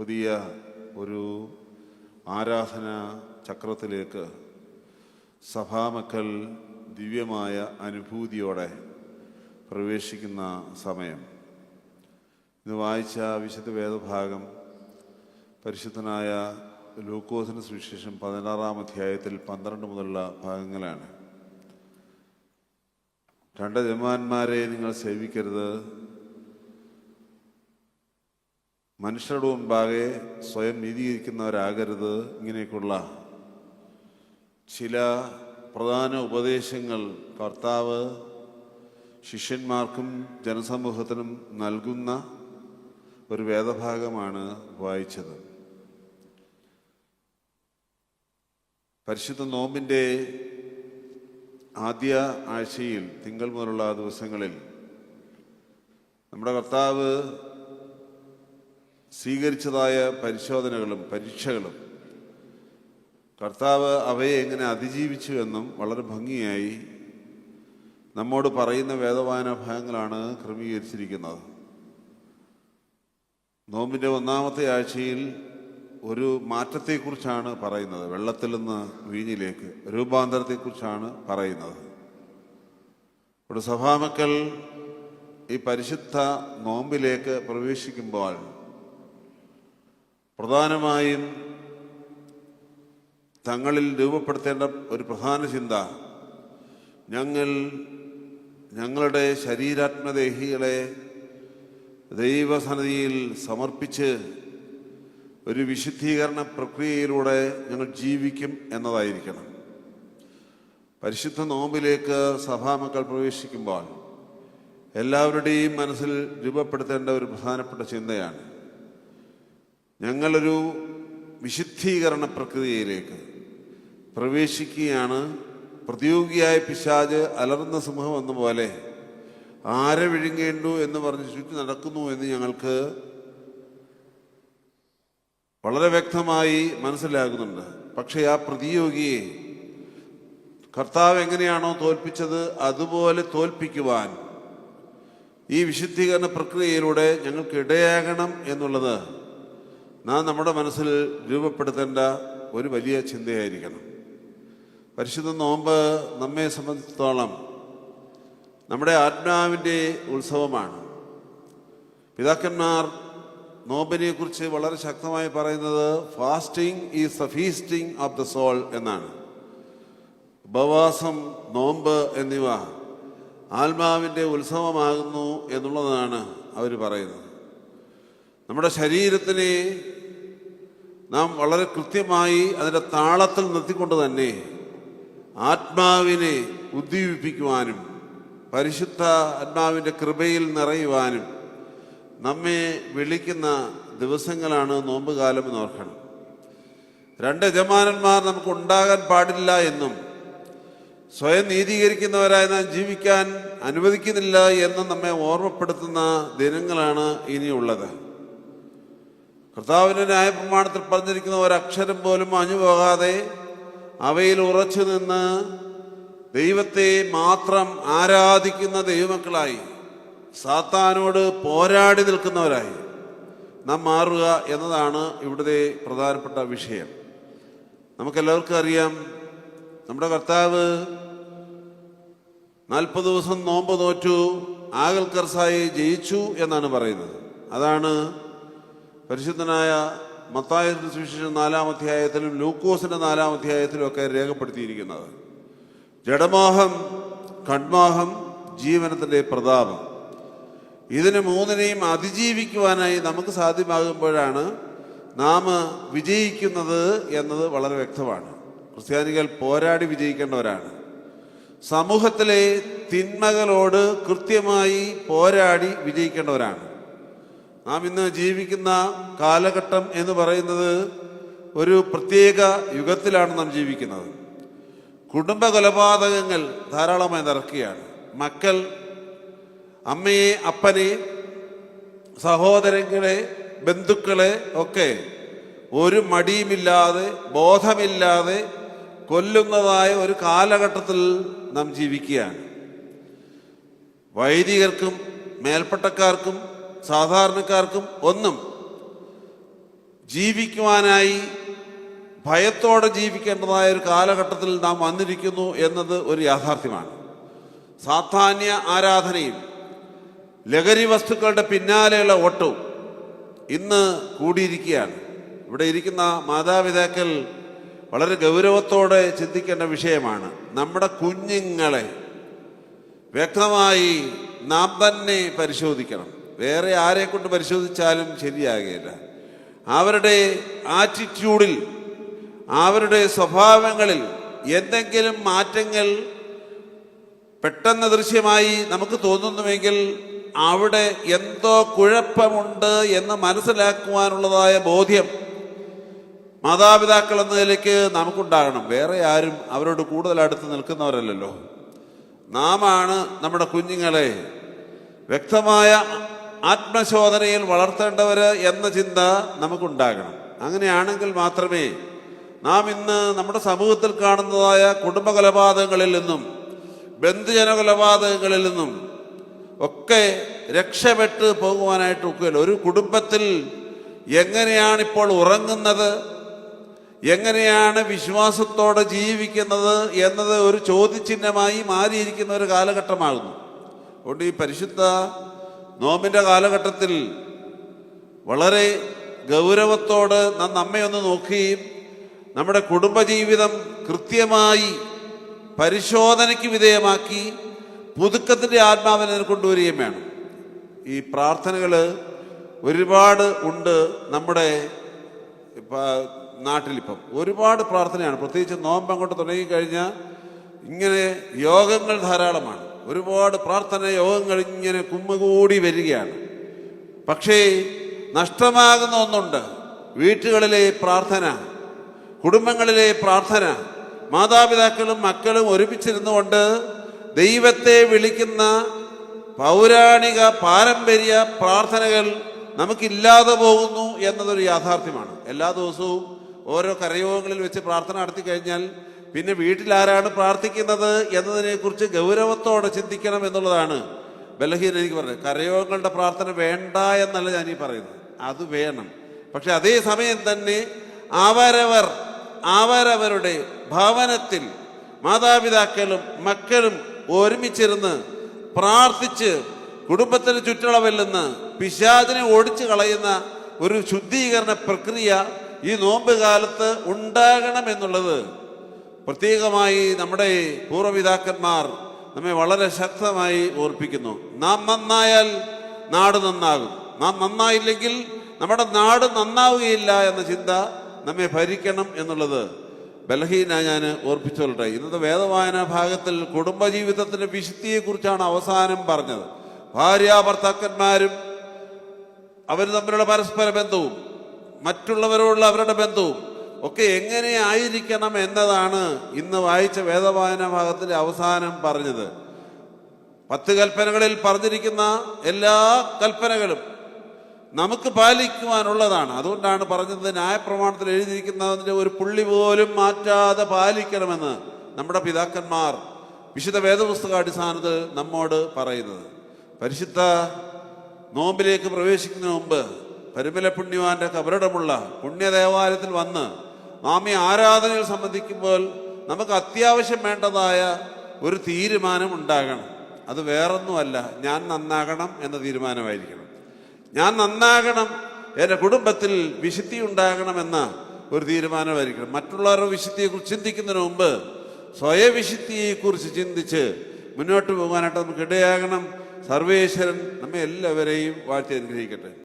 പുതിയ ഒരു ആരാധന ചക്രത്തിലേക്ക് സഭാമക്കൾ ദിവ്യമായ അനുഭൂതിയോടെ പ്രവേശിക്കുന്ന സമയം. ഇന്ന് വായിച്ച വിശുദ്ധ വേദഭാഗം പരിശുദ്ധനായ ലൂക്കോസിന് സുവിശേഷം പതിനാറാം അധ്യായത്തിൽ പന്ത്രണ്ട് മുതലുള്ള ഭാഗങ്ങളാണ്. രണ്ട് യജമാന്മാരെ നിങ്ങൾ സേവിക്കരുത് മനുഷ്യരുടെ മുമ്പാകെ സ്വയം നീതീകരിക്കുന്നവരാകരുത് ഇങ്ങനെയൊക്കെയുള്ള ചില പ്രധാന ഉപദേശങ്ങൾ കർത്താവ് ശിഷ്യന്മാർക്കും ജനസമൂഹത്തിനും നൽകുന്ന ഒരു വേദഭാഗമാണ് വായിച്ചത്. പരിശുദ്ധ നോമ്പിന്റെ ആദ്യ ആഴ്ചയിൽ തിങ്കൾ മുതലുള്ള ദിവസങ്ങളിൽ നമ്മുടെ കർത്താവ് സ്വീകരിച്ചതായ പരിശോധനകളും പരീക്ഷകളും കർത്താവ് അവയെ എങ്ങനെ അതിജീവിച്ചു എന്നും വളരെ ഭംഗിയായി നമ്മോട് പറയുന്ന വേദവായന ഭാഗങ്ങളാണ് ക്രമീകരിച്ചിരിക്കുന്നത്. നോമ്പിന്റെ ഒന്നാമത്തെ ആഴ്ചയിൽ ഒരു മാറ്റത്തെക്കുറിച്ചാണ് പറയുന്നത്. വെള്ളത്തിൽ നിന്ന് വീഞ്ഞിലേക്ക് രൂപാന്തരത്തെക്കുറിച്ചാണ് പറയുന്നത്. ഇവിടെ സഭാമക്കൾ ഈ പരിശുദ്ധ നോമ്പിലേക്ക് പ്രവേശിക്കുമ്പോൾ പ്രധാനമായും തങ്ങളിൽ രൂപപ്പെടുത്തേണ്ട ഒരു പ്രധാന ചിന്ത ഞങ്ങൾ ഞങ്ങളുടെ ശരീരാത്മദേഹികളെ ദൈവസന്നിധിയിൽ സമർപ്പിച്ച് ഒരു വിശുദ്ധീകരണ പ്രക്രിയയിലൂടെ ഞങ്ങൾ ജീവിക്കും എന്നതായിരിക്കണം. പരിശുദ്ധ നോമ്പിലേക്ക് സഭാമക്കൾ പ്രവേശിക്കുമ്പോൾ എല്ലാവരുടെയും മനസ്സിൽ രൂപപ്പെടുത്തേണ്ട ഒരു പ്രധാനപ്പെട്ട ചിന്തയാണ്. ഞങ്ങളൊരു വിശുദ്ധീകരണ പ്രക്രിയയിലേക്ക് പ്രവേശിക്കുകയാണ്. പ്രതിയോഗിയായ പിശാജ് അലർന്ന സിംഹം എന്ന പോലെ ആരെ വിഴുങ്ങേണ്ടു എന്ന് പറഞ്ഞ് ചുറ്റി നടക്കുന്നു എന്ന് ഞങ്ങൾക്ക് വളരെ വ്യക്തമായി മനസ്സിലാകുന്നുണ്ട്. പക്ഷേ ആ പ്രതിയോഗിയെ കർത്താവ് എങ്ങനെയാണോ തോൽപ്പിച്ചത് അതുപോലെ തോൽപ്പിക്കുവാൻ ഈ വിശുദ്ധീകരണ പ്രക്രിയയിലൂടെ ഞങ്ങൾക്ക് ഇടയാകണം എന്നുള്ളത് നാം നമ്മുടെ മനസ്സിൽ രൂപപ്പെടുത്തേണ്ട ഒരു വലിയ ചിന്തയായിരിക്കണം. പരിശുദ്ധ നോമ്പ് നമ്മെ സംബന്ധിച്ചിടത്തോളം നമ്മുടെ ആത്മാവിന്റെ ഉത്സവമാണ്. പിതാക്കന്മാർ നോമ്പിനെക്കുറിച്ച് വളരെ ശക്തമായി പറയുന്നത് fasting is the feasting of the soul എന്നാണ്. ഉപവാസം നോമ്പ് എന്നിവ ആത്മാവിന്റെ ഉത്സവമാകുന്നു എന്നുള്ളതാണ് അവർ പറയുന്നത്. നമ്മുടെ ശരീരത്തിനെ നാം വളരെ കൃത്യമായി അതിന്റെ താളത്തിൽ നിർത്തിക്കൊണ്ട് തന്നെ ആത്മാവിനെ ഉദ്ദീപിപ്പിക്കുവാനും പരിശുദ്ധ ആത്മാവിന്റെ കൃപയിൽ നിറയുവാനും നമ്മെ വിളിക്കുന്ന ദിവസങ്ങളാണ് നോമ്പുകാലം എന്ന് ഓർക്കണം. രണ്ട് യജമാനന്മാർ നമുക്ക് ഉണ്ടാകാൻ പാടില്ല എന്നും സ്വയം നീതീകരിക്കുന്നവരായി നാം ജീവിക്കാൻ അനുവദിക്കുന്നില്ല എന്നും നമ്മെ ഓർമ്മപ്പെടുത്തുന്ന ദിനങ്ങളാണ് ഇനിയുള്ളത്. കർത്താവിന്റെ ന്യായപ്രമാണത്തിൽ പറഞ്ഞിരിക്കുന്ന ഒരക്ഷരം പോലും അഞ്ഞു പോകാതെ അവയിൽ ഉറച്ചു നിന്ന് ദൈവത്തെ മാത്രം ആരാധിക്കുന്ന ദൈവമക്കളായി സാത്താനോട് പോരാടി നിൽക്കുന്നവരായി നാം മാറുക എന്നതാണ് ഇവിടുത്തെ പ്രധാനപ്പെട്ട വിഷയം. നമുക്കെല്ലാവർക്കും അറിയാം നമ്മുടെ കർത്താവ് നാൽപ്പത് ദിവസം നോമ്പ് തോറ്റു ആകൽ കർസായി ജയിച്ചു എന്നാണ് പറയുന്നത്. അതാണ് പരിശുദ്ധനായ മത്തായ സുവിശേഷം നാലാം അധ്യായത്തിലും ലൂക്കോസിന്റെ നാലാം അധ്യായത്തിലും ഒക്കെ രേഖപ്പെടുത്തിയിരിക്കുന്നത്. ജഡമാഹം കഡ്മാഹം ജീവനത്തിന്റെ പ്രതാപം. ഇതിന് മൂന്നിനെയും അതിജീവിക്കുവാനായി നമുക്ക് സാധ്യമാകുമ്പോഴാണ് നാം വിജയിക്കുന്നത് എന്നത് വളരെ വ്യക്തമാണ്. ക്രിസ്ത്യാനികൾ പോരാടി വിജയിക്കേണ്ടവരാണ്. സമൂഹത്തിലെ തിന്മകളോട് കൃത്യമായി പോരാടി വിജയിക്കേണ്ടവരാണ്. നാം ഇന്ന് ജീവിക്കുന്ന കാലഘട്ടം എന്ന് പറയുന്നത് ഒരു പ്രത്യേക യുഗത്തിലാണ് നാം ജീവിക്കുന്നത്. കുടുംബ കൊലപാതകങ്ങൾ ധാരാളമായി നടക്കുകയാണ്. മക്കൾ അമ്മയെ അപ്പനെ സഹോദരങ്ങളെ ബന്ധുക്കളെ ഒക്കെ ഒരു മടിയുമില്ലാതെ ബോധമില്ലാതെ കൊല്ലുന്നതായ ഒരു കാലഘട്ടത്തിൽ നാം ജീവിക്കുകയാണ്. വൈദികർക്കും മേൽപ്പട്ടക്കാർക്കും സാധാരണക്കാർക്കും ഒന്നും ജീവിക്കുവാനായി ഭയത്തോടെ ജീവിക്കേണ്ടതായ ഒരു കാലഘട്ടത്തിൽ നാം വന്നിരിക്കുന്നു എന്നത് ഒരു യാഥാർത്ഥ്യമാണ്. സാധാന്യ ആരാധനയും ലഹരി വസ്തുക്കളുടെ പിന്നാലെയുള്ള ഓട്ടവും ഇന്ന് കൂടിയിരിക്കുകയാണ്. ഇവിടെ ഇരിക്കുന്ന മാതാപിതാക്കൾ വളരെ ഗൗരവത്തോടെ ചിന്തിക്കേണ്ട വിഷയമാണ്. നമ്മുടെ കുഞ്ഞുങ്ങളെ വ്യക്തമായി നാം തന്നെ പരിശോധിക്കണം. വേറെ ആരെ കൊണ്ട് പരിശോധിച്ചാലും ശരിയാകുകയില്ല അവരുടെ ആറ്റിറ്റ്യൂഡിൽ അവരുടെ സ്വഭാവങ്ങളിൽ എന്തെങ്കിലും മാറ്റങ്ങൾ പെട്ടെന്ന് ദൃശ്യമായി നമുക്ക് തോന്നുന്നുവെങ്കിൽ അവിടെ എന്തോ കുഴപ്പമുണ്ട് എന്ന് മനസ്സിലാക്കുവാനുള്ളതായ ബോധ്യം മാതാപിതാക്കൾ എന്ന നിലയ്ക്ക് നമുക്കുണ്ടാകണം. വേറെ ആരും അവരോട് കൂടുതൽ അടുത്ത് നിൽക്കുന്നവരല്ലല്ലോ. നാമാണ് നമ്മുടെ കുഞ്ഞുങ്ങളെ വ്യക്തമായ ആത്മശോധനയിൽ വളർത്തേണ്ടവർ എന്ന ചിന്ത നമുക്കുണ്ടാകണം. അങ്ങനെയാണെങ്കിൽ മാത്രമേ നാം ഇന്ന് നമ്മുടെ സമൂഹത്തിൽ കാണുന്നതായ കുടുംബ കൊലപാതകങ്ങളിൽ നിന്നും ബന്ധുജന കൊലപാതകങ്ങളിൽ നിന്നും ഒക്കെ രക്ഷപ്പെട്ട് പോകുവാനായിട്ട് ഒക്കെ ഒരു കുടുംബത്തിൽ എങ്ങനെയാണ് ഇപ്പോൾ ഉറങ്ങുന്നത് എങ്ങനെയാണ് വിശ്വാസത്തോടെ ജീവിക്കുന്നത് എന്നത് ഒരു ചോദ്യചിഹ്നമായി മാറിയിരിക്കുന്ന ഒരു കാലഘട്ടമാകുന്നു. അതുകൊണ്ട് ഈ പരിശുദ്ധ നോമ്പിന്റെ കാലഘട്ടത്തിൽ വളരെ ഗൗരവത്തോട് നാം നമ്മയൊന്ന് നോക്കുകയും നമ്മുടെ കുടുംബജീവിതം കൃത്യമായി പരിശോധനയ്ക്ക് വിധേയമാക്കി പുതുക്കത്തിന്റെ ആത്മാവിനെ കൊണ്ടുവരികയും വേണം. ഈ പ്രാർത്ഥനകൾ ഒരുപാട് ഉണ്ട് നമ്മുടെ നാട്ടിലിപ്പം. ഒരുപാട് പ്രാർത്ഥനയാണ്. പ്രത്യേകിച്ച് നോമ്പ് അങ്ങോട്ട് തുടങ്ങിക്കഴിഞ്ഞാൽ ഇങ്ങനെ യോഗങ്ങൾ ധാരാളമാണ്. ഒരുപാട് പ്രാർത്ഥന യോഗങ്ങൾ ഇങ്ങനെ കുമ്മുകൂടി വരികയാണ്. പക്ഷേ നഷ്ടമാകുന്ന ഒന്നുണ്ട്. വീട്ടുകളിലെ പ്രാർത്ഥന കുടുംബങ്ങളിലെ പ്രാർത്ഥന മാതാപിതാക്കളും മക്കളും ഒരുമിച്ചിരുന്നുകൊണ്ട് ദൈവത്തെ വിളിക്കുന്ന പൗരാണിക പാരമ്പര്യ പ്രാർത്ഥനകൾ നമുക്കില്ലാതെ പോകുന്നു എന്നതൊരു യാഥാർത്ഥ്യമാണ്. എല്ലാ ദിവസവും ഓരോ കരയോഗങ്ങളിൽ വെച്ച് പ്രാർത്ഥന നടത്തി കഴിഞ്ഞാൽ പിന്നെ വീട്ടിൽ ആരാണ് പ്രാർത്ഥിക്കുന്നത് എന്നതിനെക്കുറിച്ച് ഗൗരവത്തോടെ ചിന്തിക്കണം എന്നുള്ളതാണ്. ബലഹീൻ എനിക്ക് പറഞ്ഞത് കരയോഗങ്ങളുടെ പ്രാർത്ഥന വേണ്ട എന്നല്ല ഞാൻ ഈ പറയുന്നത്. അത് വേണം. പക്ഷെ അതേ സമയം തന്നെ അവരവർ അവരവരുടെ ഭവനത്തിൽ മാതാപിതാക്കളും മക്കളും ഒരുമിച്ചിരുന്ന് പ്രാർത്ഥിച്ച് കുടുംബത്തിന് ചുറ്റളവിൽ നിന്ന് പിശാചിനെ ഓടിച്ചു കളയുന്ന ഒരു ശുദ്ധീകരണ പ്രക്രിയ ഈ നോമ്പ് കാലത്ത് ഉണ്ടാകണം എന്നുള്ളത് പ്രത്യേകമായി നമ്മുടെ പൂർവപിതാക്കന്മാർ നമ്മെ വളരെ ശക്തമായി ഓർപ്പിക്കുന്നു. നാം നന്നായാൽ നാട് നന്നാകും. നാം നന്നായില്ലെങ്കിൽ നമ്മുടെ നാട് നന്നാവുകയില്ല എന്ന ചിന്ത നമ്മെ ഭരിക്കണം എന്നുള്ളത് ബലഹീന ഞാൻ ഓർപ്പിച്ചോളട്ടെ ഇന്നത്തെ വേദവായന ഭാഗത്തിൽ കുടുംബജീവിതത്തിന്റെ വിശുദ്ധിയെക്കുറിച്ചാണ് അവസാനം പറഞ്ഞത്. ഭാര്യ ഭർത്താക്കന്മാരും അവർ തമ്മിലുള്ള പരസ്പര ബന്ധവും മറ്റുള്ളവരോടുള്ള അവരുടെ ബന്ധവും ഒക്കെ എങ്ങനെയായിരിക്കണം എന്നതാണ് ഇന്ന് വായിച്ച വേദവായന ഭാഗത്തിന്റെ അവസാനം പറഞ്ഞത്. പത്ത് കൽപ്പനകളിൽ പറഞ്ഞിരിക്കുന്ന എല്ലാ കൽപ്പനകളും നമുക്ക് പാലിക്കുവാനുള്ളതാണ്. അതുകൊണ്ടാണ് പറഞ്ഞത് ന്യായപ്രമാണത്തിൽ എഴുതിയിരിക്കുന്നതിന്റെ ഒരു പുള്ളി പോലും മാറ്റാതെ പാലിക്കണമെന്ന് നമ്മുടെ പിതാക്കന്മാർ വിശുദ്ധ വേദപുസ്തക അടിസ്ഥാനത്തിൽ നമ്മോട് പറയുന്നത്. പരിശുദ്ധ നോമ്പിലേക്ക് പ്രവേശിക്കുന്നതിന് മുമ്പ് പരിമല പുണ്യവാന്റെ കബറിടമുള്ള പുണ്യദേവാലയത്തിൽ വന്ന് നാം ഈ ആരാധനയിൽ സംബന്ധിക്കുമ്പോൾ നമുക്ക് അത്യാവശ്യം വേണ്ടതായ ഒരു തീരുമാനം ഉണ്ടാകണം. അത് വേറൊന്നുമല്ല ഞാൻ നന്നാകണം എന്ന തീരുമാനമായിരിക്കണം. ഞാൻ നന്നാകണം എന്റെ കുടുംബത്തിൽ വിശുദ്ധി ഉണ്ടാകണമെന്ന ഒരു തീരുമാനമായിരിക്കണം. മറ്റുള്ളവരുടെ വിശുദ്ധിയെക്കുറിച്ച് ചിന്തിക്കുന്നതിന് മുമ്പ് സ്വയവിശുദ്ധിയെക്കുറിച്ച് ചിന്തിച്ച് മുന്നോട്ട് പോകാനായിട്ട് നമുക്ക് ഇടയാകണം. സർവേശ്വരൻ നമ്മെ എല്ലാവരെയും വാഴ്ത്തി അനുഗ്രഹിക്കട്ടെ.